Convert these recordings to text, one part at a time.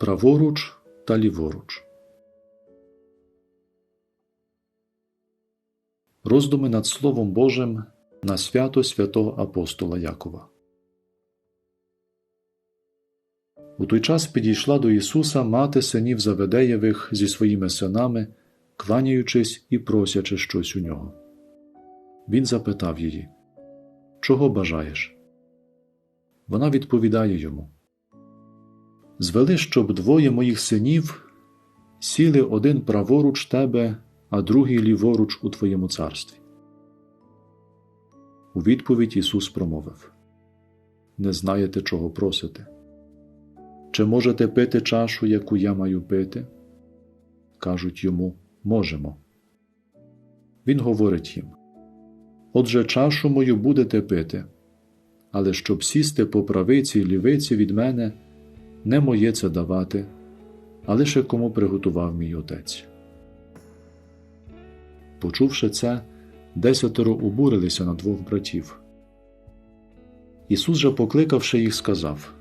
праворуч та ліворуч. Роздуми над Словом Божим на свято святого апостола Якова. У той час підійшла до Ісуса мати синів Заведеєвих зі своїми синами, кланяючись і просячи щось у нього. Він запитав її Чого бажаєш? Вона відповідає йому Звели, щоб двоє моїх синів сіли один праворуч тебе, а другий ліворуч у твоєму царстві. У відповідь Ісус промовив Не знаєте, чого просите. Чи можете пити чашу, яку я маю пити? Кажуть йому можемо. Він говорить їм Отже, чашу мою будете пити, але щоб сісти по правиці й лівиці від мене, не моє це давати, а лише кому приготував мій отець. Почувши це, десятеро обурилися на двох братів. Ісус же, покликавши їх, сказав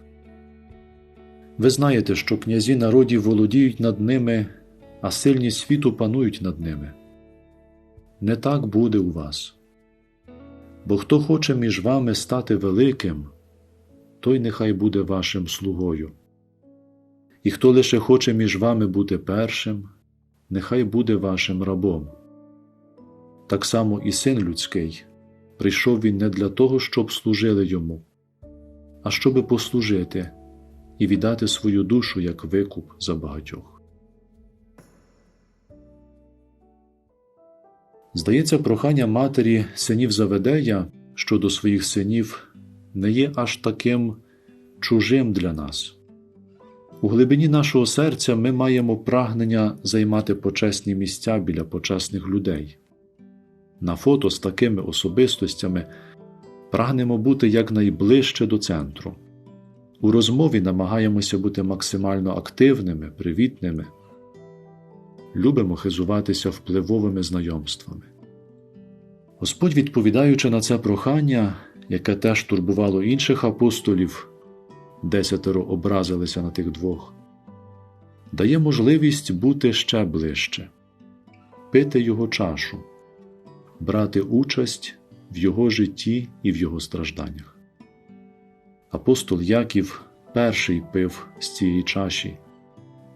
Ви знаєте, що князі народів володіють над ними, а сильні світу панують над ними. Не так буде у вас. Бо хто хоче між вами стати великим, той нехай буде вашим слугою. І хто лише хоче між вами бути першим, нехай буде вашим рабом. Так само і син людський прийшов він не для того, щоб служили йому, а щоби послужити і віддати свою душу як викуп за багатьох. Здається, прохання матері синів Заведея щодо своїх синів не є аж таким чужим для нас. У глибині нашого серця ми маємо прагнення займати почесні місця біля почесних людей. На фото з такими особистостями прагнемо бути якнайближче до центру. У розмові намагаємося бути максимально активними, привітними, любимо хизуватися впливовими знайомствами. Господь, відповідаючи на це прохання, яке теж турбувало інших апостолів, десятеро образилися на тих двох, дає можливість бути ще ближче, пити його чашу, брати участь в його житті і в його стражданнях. Апостол Яків перший пив з цієї чаші,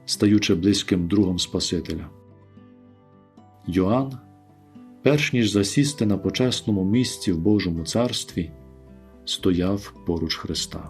стаючи близьким другом Спасителя. Йоанн, перш ніж засісти на почесному місці в Божому царстві, стояв поруч Христа.